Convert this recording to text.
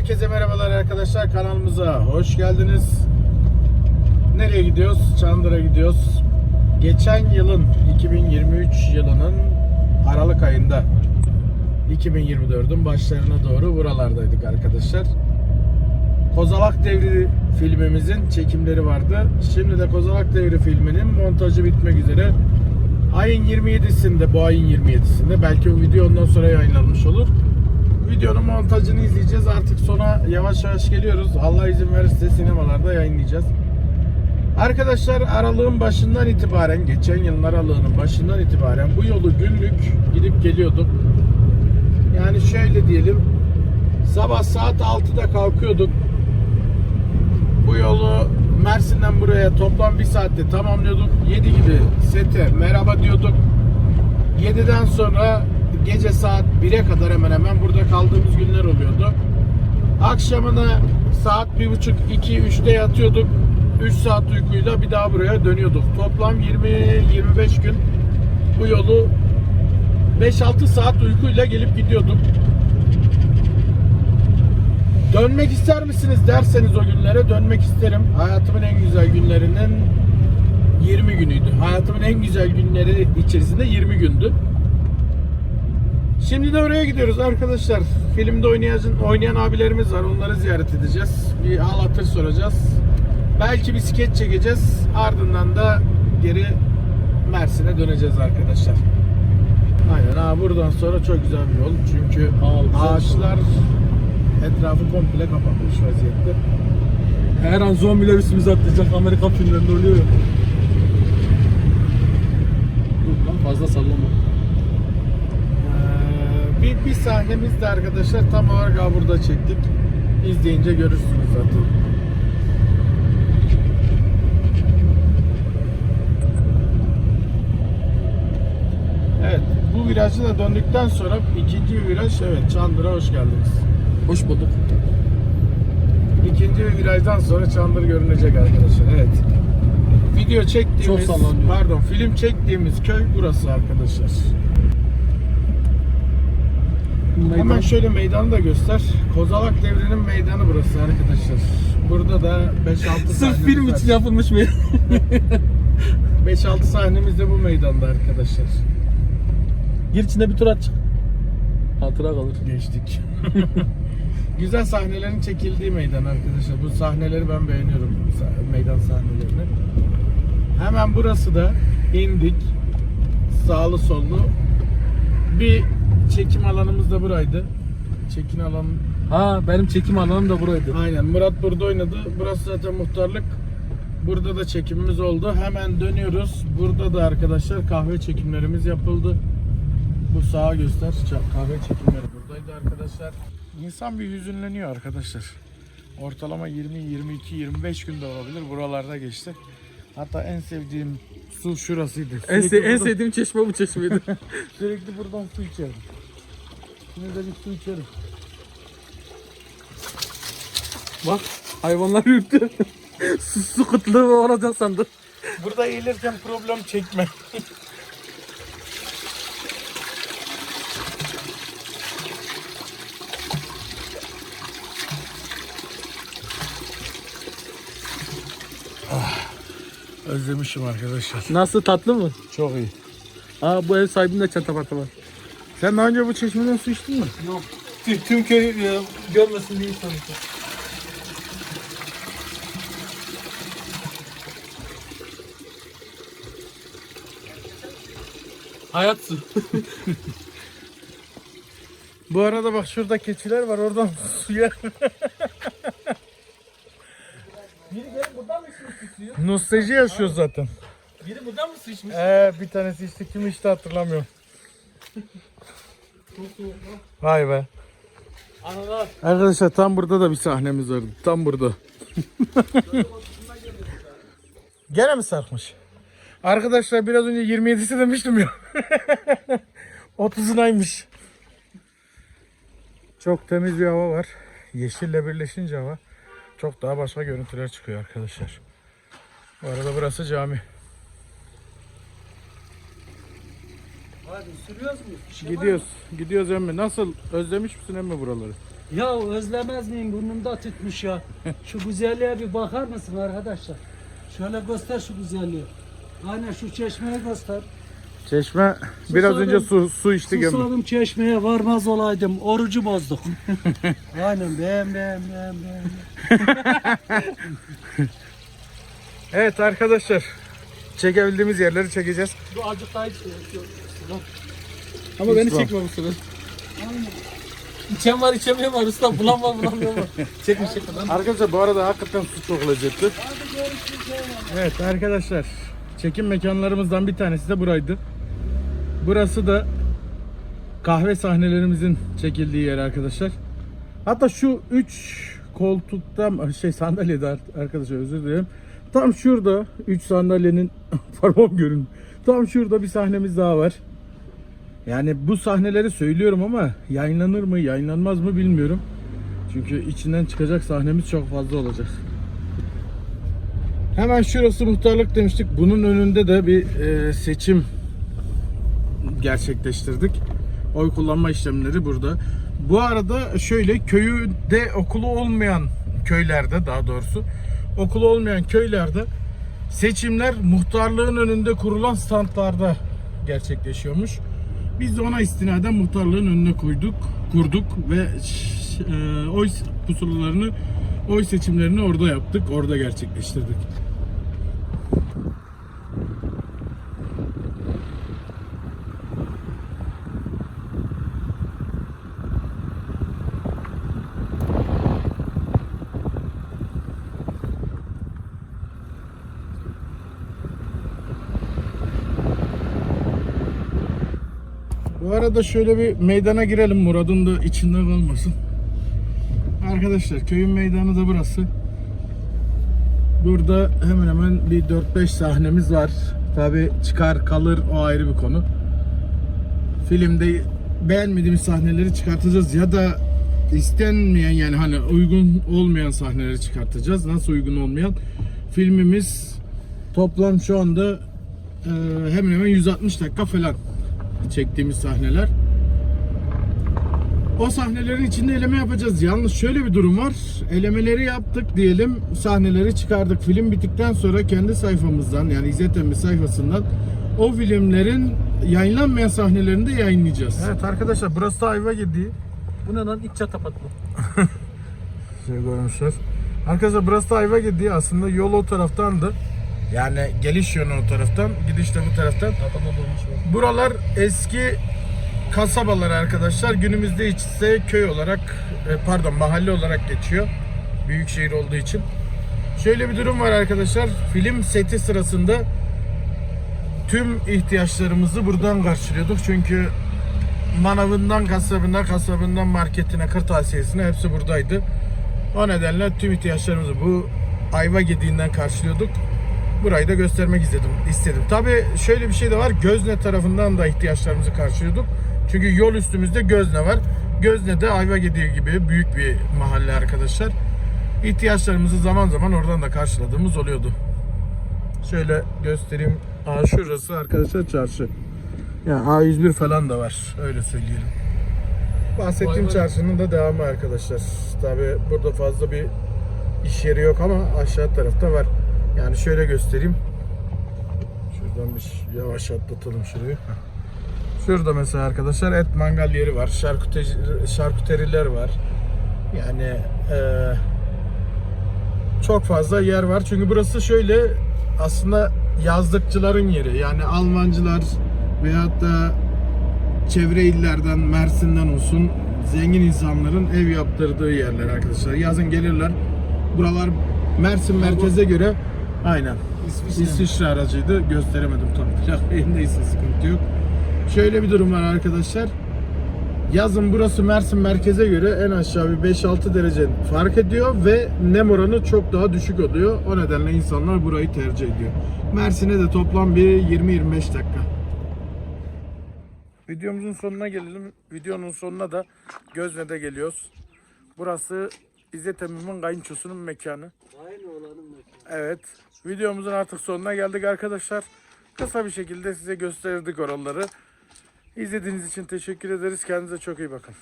Herkese merhabalar arkadaşlar kanalımıza hoş geldiniz. Nereye gidiyoruz? Çandır'a gidiyoruz. Geçen yılın 2023 yılının Aralık ayında 2024'ün başlarına doğru buralardaydık arkadaşlar. Kozalak Devri filmimizin çekimleri vardı. Şimdi de Kozalak Devri filminin montajı bitmek üzere. Ayın 27'sinde, bu ayın 27'sinde belki bu video ondan sonra yayınlanmış olur. Videonun montajını izleyeceğiz. Artık sona yavaş yavaş geliyoruz. Allah izin verirse sinemalarda yayınlayacağız. Arkadaşlar aralığın başından itibaren, geçen yılın aralığının başından itibaren bu yolu günlük gidip geliyorduk. Yani şöyle diyelim, sabah saat 6'da kalkıyorduk. Bu yolu Mersin'den buraya toplam bir saatte tamamlıyorduk. 7 gibi sete merhaba diyorduk. 7'den sonra gece saat 1'e kadar hemen hemen burada kaldığımız günler oluyordu. Akşamına saat 1.30-2-3'te yatıyorduk. 3 saat uykuyla bir daha buraya dönüyorduk. Toplam 20-25 gün bu yolu 5-6 saat uykuyla gelip gidiyorduk. Dönmek ister misiniz derseniz o günlere dönmek isterim. Hayatımın en güzel günlerinin 20 günüydü. Hayatımın en güzel günleri içerisinde 20 gündü. Şimdi de oraya gidiyoruz arkadaşlar. Filmde oynayan, oynayan abilerimiz var. Onları ziyaret edeceğiz. Bir hal hatır soracağız. Belki bir skeç çekeceğiz. Ardından da geri Mersin'e döneceğiz arkadaşlar. Aynen ha buradan sonra çok güzel bir yol. Çünkü Aa, ağaçlar etrafı komple kapatmış vaziyette. Her an zombiler üstümüze atlayacak Amerika filmlerinde oluyor ya. Dur lan fazla sallama. Bir, sahnemiz de arkadaşlar tam olarak burada çektik. İzleyince görürsünüz zaten. Evet, bu virajı da döndükten sonra ikinci viraj, evet Çandır'a hoş geldiniz. Hoş bulduk. İkinci bir virajdan sonra Çandır görünecek arkadaşlar. Evet. Video çektiğimiz, Çok sallanıyor. pardon film çektiğimiz köy burası arkadaşlar. Hemen şöyle meydanı da göster. Kozalak devrinin meydanı burası arkadaşlar. Burada da 5-6 Sırf film için yapılmış mı? 5-6 sahnemiz de bu meydanda arkadaşlar. Gir içinde bir tur at. Hatıra kalır. Geçtik. Güzel sahnelerin çekildiği meydan arkadaşlar. Bu sahneleri ben beğeniyorum. Meydan sahnelerini. Hemen burası da indik. Sağlı sollu. Bir çekim alanımız da buraydı. Çekim alanı. Ha benim çekim alanım da buraydı. Aynen Murat burada oynadı. Burası zaten muhtarlık. Burada da çekimimiz oldu. Hemen dönüyoruz. Burada da arkadaşlar kahve çekimlerimiz yapıldı. Bu sağa göster. Kahve çekimleri buradaydı arkadaşlar. İnsan bir hüzünleniyor arkadaşlar. Ortalama 20, 22, 25 günde olabilir. Buralarda geçti. Hatta en sevdiğim su şurasıydı. En, se- en sevdiğim çeşme bu çeşmeydi. Sürekli buradan su içerim. Şimdi de bir su içerim. Bak hayvanlar ürktü. su, su kıtlığı olacak sandım. Burada eğilirken problem çekme. Özlemişim arkadaşlar. Nasıl tatlı mı? Çok iyi. Aa bu ev sahibinin de çanta parça var. Sen daha önce bu çeşmeden su içtin mi? Yok. Tüm köy e, görmesin diye sanki. Hayat su. Bu arada bak şurada keçiler var oradan suya. Biri gelip buradan mı suyu? Nostalji yaşıyor zaten. Biri buradan mı su içmiş? Ee, bir tanesi içti kim içti hatırlamıyorum. Çok soğuk lan. Vay be. Analar. Arkadaşlar tam burada da bir sahnemiz vardı. Tam burada. Gene mi sarkmış? Arkadaşlar biraz önce 27'si demiştim ya. 30'unaymış. Çok temiz bir hava var. Yeşille birleşince hava çok daha başka görüntüler çıkıyor arkadaşlar. Bu arada burası cami. Hadi sürüyoruz muyuz? Gidiyoruz. Gidiyoruz emmi. Nasıl? Özlemiş misin emmi buraları? Ya özlemez miyim burnumda tütmüş ya. Şu güzelliğe bir bakar mısın arkadaşlar? Şöyle göster şu güzelliği. Aynen şu çeşmeye göster. Çeşme biraz Susadım. önce su, su içtik ama. Susadım çeşmeye varmaz olaydım. Orucu bozduk. Aynen beğen beğen beğen beğen. Evet arkadaşlar. Çekebildiğimiz yerleri çekeceğiz. Bu azıcık daha iç. Ama beni çekme bu sefer. İçen var içemeyen var usta bulan var bulamıyor var. Çekme çekme lan. Arkadaşlar bu arada hakikaten su çok lezzetli. Evet arkadaşlar. Çekim mekanlarımızdan bir tanesi de buraydı. Burası da kahve sahnelerimizin çekildiği yer arkadaşlar. Hatta şu 3 koltukta şey sandalyede ar- arkadaşlar özür dilerim. Tam şurada 3 sandalyenin parmağım görün. Tam şurada bir sahnemiz daha var. Yani bu sahneleri söylüyorum ama yayınlanır mı yayınlanmaz mı bilmiyorum. Çünkü içinden çıkacak sahnemiz çok fazla olacak. Hemen şurası muhtarlık demiştik. Bunun önünde de bir e, seçim gerçekleştirdik. Oy kullanma işlemleri burada. Bu arada şöyle köyünde okulu olmayan köylerde daha doğrusu okulu olmayan köylerde seçimler muhtarlığın önünde kurulan standlarda gerçekleşiyormuş. Biz de ona istinaden muhtarlığın önüne koyduk, kurduk ve e, oy pusulalarını, oy seçimlerini orada yaptık, orada gerçekleştirdik. Bu arada şöyle bir meydana girelim Murat'ın da içinde kalmasın. Arkadaşlar köyün meydanı da burası. Burada hemen hemen bir 4-5 sahnemiz var. Tabi çıkar kalır o ayrı bir konu. Filmde beğenmediğimiz sahneleri çıkartacağız ya da istenmeyen yani hani uygun olmayan sahneleri çıkartacağız. Nasıl uygun olmayan? Filmimiz toplam şu anda e, hemen hemen 160 dakika falan çektiğimiz sahneler. O sahnelerin içinde eleme yapacağız. Yalnız şöyle bir durum var. Elemeleri yaptık diyelim. Sahneleri çıkardık. Film bittikten sonra kendi sayfamızdan yani İzzet Emmi sayfasından o filmlerin yayınlanmayan sahnelerini de yayınlayacağız. Evet arkadaşlar burası da Ayva Gediği. Bu ne lan iç çatapat mı? Şey görmüşler. Arkadaşlar burası da Ayva Gediği. Aslında yol o taraftandı. Yani geliş yönü o taraftan, gidiş de bu taraftan. Buralar eski kasabalar arkadaşlar. Günümüzde ise köy olarak, e, pardon mahalle olarak geçiyor. Büyük şehir olduğu için. Şöyle bir durum var arkadaşlar. Film seti sırasında tüm ihtiyaçlarımızı buradan karşılıyorduk. Çünkü manavından kasabına, kasabından marketine, kırtasiyesine hepsi buradaydı. O nedenle tüm ihtiyaçlarımızı bu ayva gediğinden karşılıyorduk. Burayı da göstermek istedim. istedim. Tabii şöyle bir şey de var. Gözne tarafından da ihtiyaçlarımızı karşılıyorduk. Çünkü yol üstümüzde Gözne var. Gözne de ayva gediği gibi büyük bir mahalle arkadaşlar. İhtiyaçlarımızı zaman zaman oradan da karşıladığımız oluyordu. Şöyle göstereyim. Aa, şurası arkadaşlar çarşı. Yani A101 falan da var. Öyle söyleyelim. Bahsettiğim vay. çarşının da devamı arkadaşlar. Tabi burada fazla bir iş yeri yok ama aşağı tarafta var. Yani şöyle göstereyim. Şuradan bir yavaş atlatalım şurayı. Şurada mesela arkadaşlar et mangal yeri var. Şarküteri, şarküteriler var. Yani eee, çok fazla yer var. Çünkü burası şöyle aslında yazlıkçıların yeri. Yani Almancılar veyahut da çevre illerden, Mersin'den olsun zengin insanların ev yaptırdığı yerler arkadaşlar. Yazın gelirler. Buralar Mersin merkeze göre aynen. İsviçre. İsviçre aracıydı. Gösteremedim tam. Plak yayındaysa sıkıntı yok. Şöyle bir durum var arkadaşlar. Yazın burası Mersin merkeze göre en aşağı bir 5-6 derece fark ediyor ve nem oranı çok daha düşük oluyor. O nedenle insanlar burayı tercih ediyor. Mersin'e de toplam bir 20-25 dakika. Videomuzun sonuna gelelim. Videonun sonuna da Gözne'de geliyoruz. Burası İzzet Emmim'in kayınçosunun mekanı. Evet. Videomuzun artık sonuna geldik arkadaşlar. Kısa bir şekilde size gösterdik oraları. İzlediğiniz için teşekkür ederiz. Kendinize çok iyi bakın.